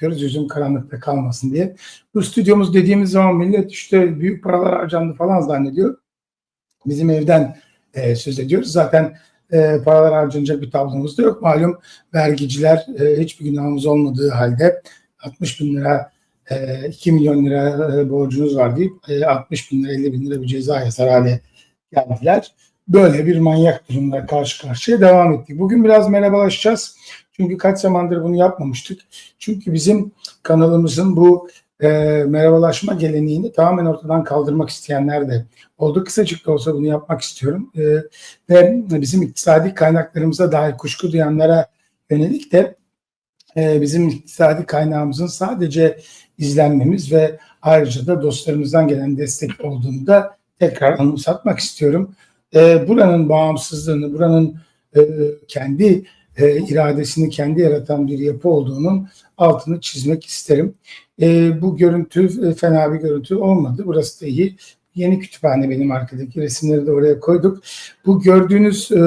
yapıyoruz. Yüzüm karanlıkta kalmasın diye. Bu stüdyomuz dediğimiz zaman millet işte büyük paralar harcandı falan zannediyor. Bizim evden e, söz ediyoruz. Zaten e, paralar harcanacak bir tablomuz da yok. Malum vergiciler e, hiçbir günahımız olmadığı halde 60 bin lira e, 2 milyon lira e, borcunuz var deyip e, 60 bin lira 50 bin lira bir ceza yazar hale geldiler. Böyle bir manyak durumla karşı karşıya devam ettik. Bugün biraz merhabalaşacağız. Çünkü kaç zamandır bunu yapmamıştık. Çünkü bizim kanalımızın bu e, merhabalaşma geleneğini tamamen ortadan kaldırmak isteyenler de oldu. Kısacık da olsa bunu yapmak istiyorum. E, ve bizim iktisadi kaynaklarımıza dair kuşku duyanlara yönelik de e, bizim iktisadi kaynağımızın sadece izlenmemiz ve ayrıca da dostlarımızdan gelen destek olduğunu da tekrar anımsatmak istiyorum. E, buranın bağımsızlığını, buranın e, kendi e, iradesini kendi yaratan bir yapı olduğunun altını çizmek isterim. E, bu görüntü e, fena bir görüntü olmadı. Burası da iyi. Yeni kütüphane benim arkadaki resimleri de oraya koyduk. Bu gördüğünüz e,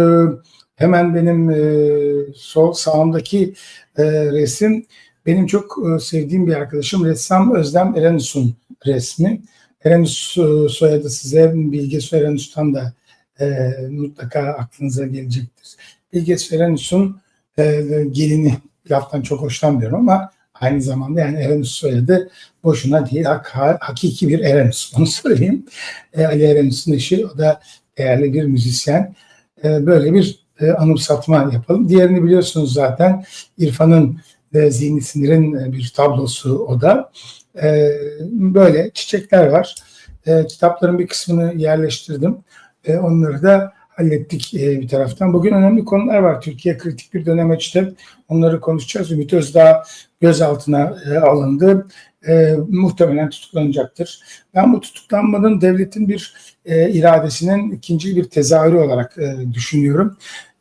hemen benim e, sol sağımdaki e, resim benim çok e, sevdiğim bir arkadaşım ressam Özlem Erenus'un resmi. Erenus e, soyadı size Bilge Erenus'tan da e, mutlaka aklınıza gelecektir. Bilge Erenus'un e, gelini laftan çok hoşlanmıyorum ama aynı zamanda yani Erenus soyadı boşuna değil hak, hakiki bir Erenus onu söyleyeyim. E, Ali Erenus'un eşi o da değerli bir müzisyen. E, böyle bir e, anımsatma yapalım. Diğerini biliyorsunuz zaten İrfan'ın e, Zihni Sinir'in e, bir tablosu o da. E, böyle çiçekler var. E, kitapların bir kısmını yerleştirdim. E, onları da hallettik e, bir taraftan. Bugün önemli konular var. Türkiye kritik bir dönemeçte. Onları konuşacağız. Ümit Özdağ gözaltına e, alındı. E, muhtemelen tutuklanacaktır. Ben bu tutuklanmanın devletin bir e, iradesinin ikinci bir tezahürü olarak e, düşünüyorum.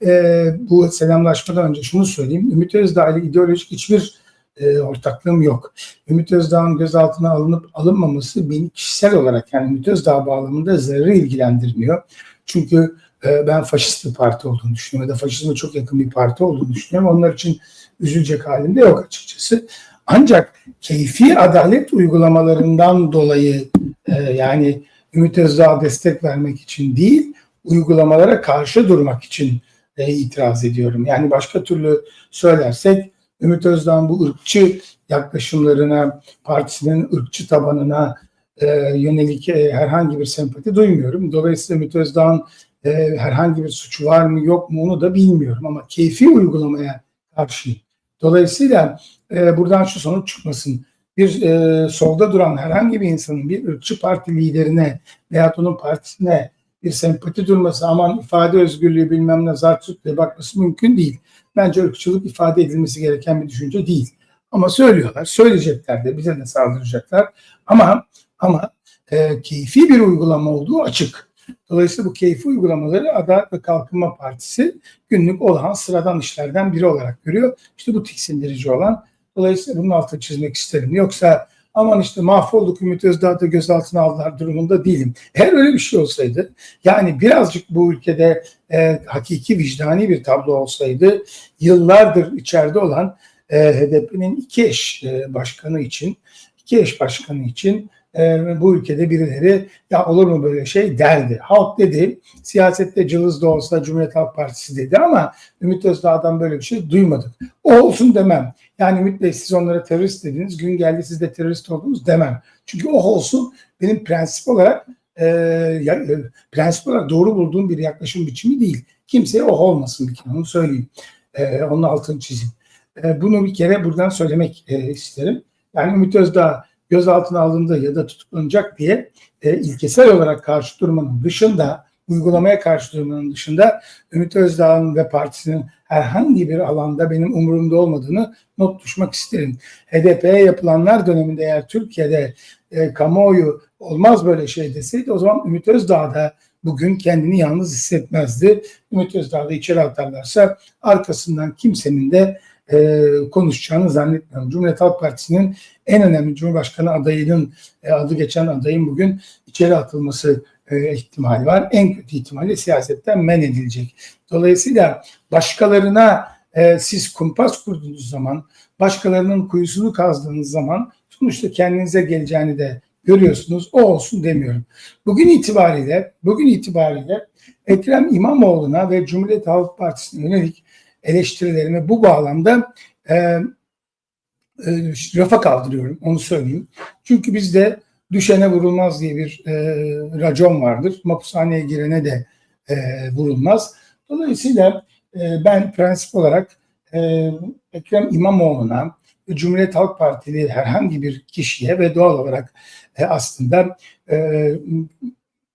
E, bu selamlaşmadan önce şunu söyleyeyim. Ümit Özdağ ile ideolojik hiçbir e, ortaklığım yok. Ümit Özdağ'ın gözaltına alınıp alınmaması beni kişisel olarak yani Ümit Özdağ bağlamında zerre ilgilendirmiyor. Çünkü ben faşist bir parti olduğunu düşünüyorum ya da faşizme çok yakın bir parti olduğunu düşünüyorum. Onlar için üzülecek halimde yok açıkçası. Ancak keyfi adalet uygulamalarından dolayı e, yani Ümit Özdağ'a destek vermek için değil, uygulamalara karşı durmak için e, itiraz ediyorum. Yani başka türlü söylersek Ümit Özdağ'ın bu ırkçı yaklaşımlarına, partisinin ırkçı tabanına e, yönelik herhangi bir sempati duymuyorum. Dolayısıyla Ümit Özdağ'ın e, herhangi bir suçu var mı yok mu onu da bilmiyorum ama keyfi uygulamaya karşıyım. Dolayısıyla e, buradan şu sonuç çıkmasın. Bir e, solda duran herhangi bir insanın bir ırkçı parti liderine veya onun partisine bir sempati durması aman ifade özgürlüğü bilmem ne zartut diye bakması mümkün değil. Bence ırkçılık ifade edilmesi gereken bir düşünce değil. Ama söylüyorlar, söyleyecekler de bize de saldıracaklar. Ama ama e, keyfi bir uygulama olduğu açık. Dolayısıyla bu keyfi uygulamaları Adalet ve Kalkınma Partisi günlük olan sıradan işlerden biri olarak görüyor. İşte bu tiksindirici olan. Dolayısıyla bunun altını çizmek isterim. Yoksa aman işte mahvolduk Ümit Özdağ'da gözaltına aldılar durumunda değilim. Eğer öyle bir şey olsaydı yani birazcık bu ülkede e, hakiki vicdani bir tablo olsaydı yıllardır içeride olan e, HDP'nin iki eş e, başkanı için iki eş başkanı için e, bu ülkede birileri ya olur mu böyle şey derdi. Halk dedi, siyasette cılız da olsa Cumhuriyet Halk Partisi dedi ama Ümit Özdağ'dan böyle bir şey duymadık. O olsun demem. Yani Ümit Bey siz onlara terörist dediniz, gün geldi siz de terörist oldunuz demem. Çünkü o olsun benim prensip olarak e, ya, e, prensip olarak doğru bulduğum bir yaklaşım biçimi değil. Kimseye o olmasın bir kere onu söyleyeyim. E, onun altını çizeyim. E, bunu bir kere buradan söylemek e, isterim. Yani Ümit Özdağ gözaltına alındı ya da tutuklanacak diye e, ilkesel olarak karşı durmanın dışında uygulamaya karşı durmanın dışında Ümit Özdağ'ın ve partisinin herhangi bir alanda benim umurumda olmadığını not düşmek isterim. HDP'ye yapılanlar döneminde eğer Türkiye'de e, kamuoyu olmaz böyle şey deseydi o zaman Ümit Özdağ da bugün kendini yalnız hissetmezdi. Ümit Özdağ'da içeri atarlarsa arkasından kimsenin de e, konuşacağını zannetmiyorum. Cumhuriyet Halk Partisi'nin en önemli Cumhurbaşkanı adayının e, adı geçen adayın bugün içeri atılması e, ihtimali var. En kötü ihtimalle siyasetten men edilecek. Dolayısıyla başkalarına e, siz kumpas kurduğunuz zaman, başkalarının kuyusunu kazdığınız zaman sonuçta kendinize geleceğini de görüyorsunuz. O olsun demiyorum. Bugün itibariyle, bugün itibariyle Ekrem İmamoğlu'na ve Cumhuriyet Halk Partisi'ne yönelik eleştirilerimi bu bağlamda e, e, rafa kaldırıyorum. Onu söyleyeyim. Çünkü bizde düşene vurulmaz diye bir e, racon vardır. Mapushaneye girene de e, vurulmaz. Dolayısıyla e, ben prensip olarak e, Ekrem İmamoğlu'na Cumhuriyet Halk Partili herhangi bir kişiye ve doğal olarak e, aslında e,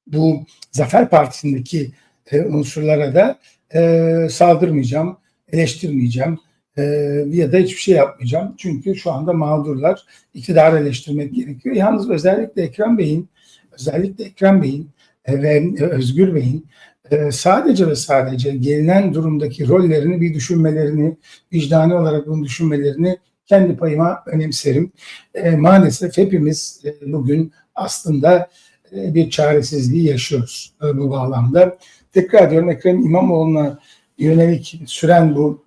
bu Zafer Partisi'ndeki e, unsurlara da e, saldırmayacağım, eleştirmeyeceğim e, ya da hiçbir şey yapmayacağım. Çünkü şu anda mağdurlar. İktidarı eleştirmek gerekiyor. Yalnız özellikle Ekrem Bey'in, özellikle Ekrem Bey'in e, ve Özgür Bey'in e, sadece ve sadece gelinen durumdaki rollerini bir düşünmelerini, vicdani olarak bunu düşünmelerini kendi payıma önemserim. E, maalesef hepimiz e, bugün aslında e, bir çaresizliği yaşıyoruz e, bu bağlamda. Tekrar diyorum Ekrem İmamoğlu'na yönelik süren bu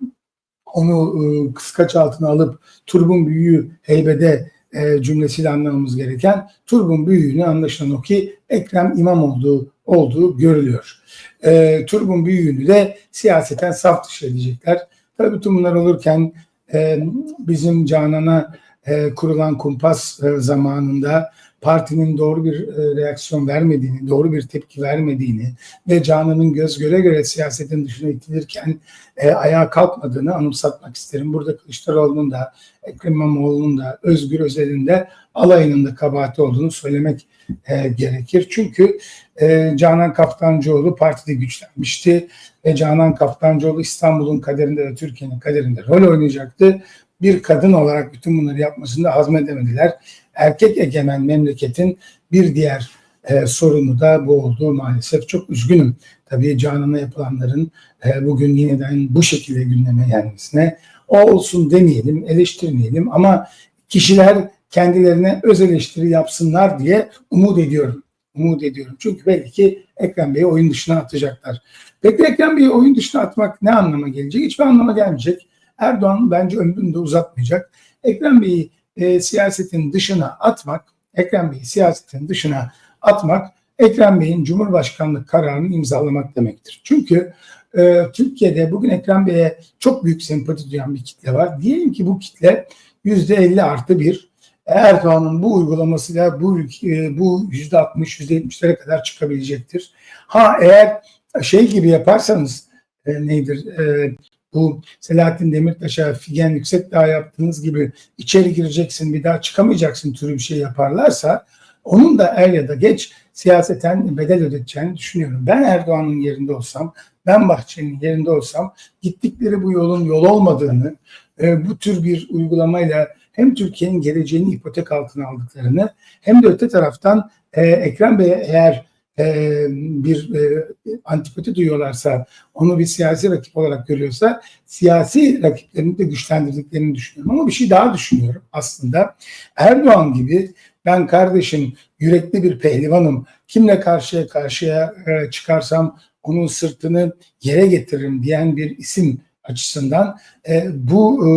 onu e, kıskaç altına alıp turbun büyüğü heybede e, cümlesiyle anlamamız gereken turbun büyüğünü anlaşılan o ki Ekrem İmamoğlu olduğu görülüyor. E, turbun büyüğünü de siyaseten saf dışı edecekler. Tabii bütün bunlar olurken e, bizim Canan'a e, kurulan kumpas e, zamanında partinin doğru bir e, reaksiyon vermediğini, doğru bir tepki vermediğini ve Canan'ın göz göre göre siyasetin dışına itilirken e, ayağa kalkmadığını anımsatmak isterim. Burada Kılıçdaroğlu'nun da, Ekrem İmamoğlu'nun da, Özgür Özel'in de alayının da kabahati olduğunu söylemek e, gerekir. Çünkü e, Canan Kaftancıoğlu partide güçlenmişti ve Canan Kaftancıoğlu İstanbul'un kaderinde ve Türkiye'nin kaderinde rol oynayacaktı. Bir kadın olarak bütün bunları yapmasını da hazmedemediler. Erkek egemen memleketin bir diğer e, sorunu da bu oldu maalesef. Çok üzgünüm. Tabii Canan'a yapılanların e, bugün yeniden bu şekilde gündeme gelmesine. O olsun demeyelim, eleştirmeyelim ama kişiler kendilerine öz eleştiri yapsınlar diye umut ediyorum. Umut ediyorum. Çünkü belki ki Ekrem Bey'i oyun dışına atacaklar. Peki Ekrem Bey'i oyun dışına atmak ne anlama gelecek? Hiçbir anlama gelmeyecek. Erdoğan bence ömrünü de uzatmayacak. Ekrem Bey'i e, siyasetin dışına atmak, Ekrem Bey'i siyasetin dışına atmak, Ekrem Bey'in Cumhurbaşkanlık kararını imzalamak demektir. Çünkü e, Türkiye'de bugün Ekrem Bey'e çok büyük sempati duyan bir kitle var. Diyelim ki bu kitle yüzde 50 artı bir Erdoğan'ın bu uygulamasıyla bu e, bu yüzde 60, yüzde 70'lere kadar çıkabilecektir. Ha eğer şey gibi yaparsanız e, nedir? E, bu Selahattin Demirtaş'a Figen Yüksekdağ yaptığınız gibi içeri gireceksin bir daha çıkamayacaksın türü bir şey yaparlarsa onun da er ya da geç siyaseten bedel ödeteceğini düşünüyorum. Ben Erdoğan'ın yerinde olsam, ben Bahçeli'nin yerinde olsam gittikleri bu yolun yol olmadığını, e, bu tür bir uygulamayla hem Türkiye'nin geleceğini ipotek altına aldıklarını hem de öte taraftan e, Ekrem Bey eğer e, bir e, antipati duyuyorlarsa, onu bir siyasi rakip olarak görüyorsa siyasi rakiplerini de güçlendirdiklerini düşünüyorum. Ama bir şey daha düşünüyorum aslında. Erdoğan gibi ben kardeşim yürekli bir pehlivanım. Kimle karşıya karşıya e, çıkarsam onun sırtını yere getiririm diyen bir isim açısından e, bu e,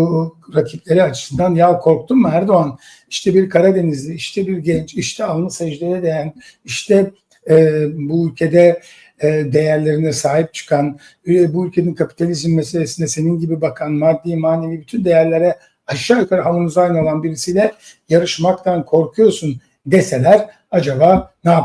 rakipleri açısından ya korktun mu Erdoğan işte bir Karadenizli işte bir genç işte alnı secdeye değen işte e, bu ülkede e, değerlerine sahip çıkan, e, bu ülkenin kapitalizm meselesine senin gibi bakan, maddi manevi bütün değerlere aşağı yukarı halımız aynı olan birisiyle yarışmaktan korkuyorsun deseler acaba ne yapacak?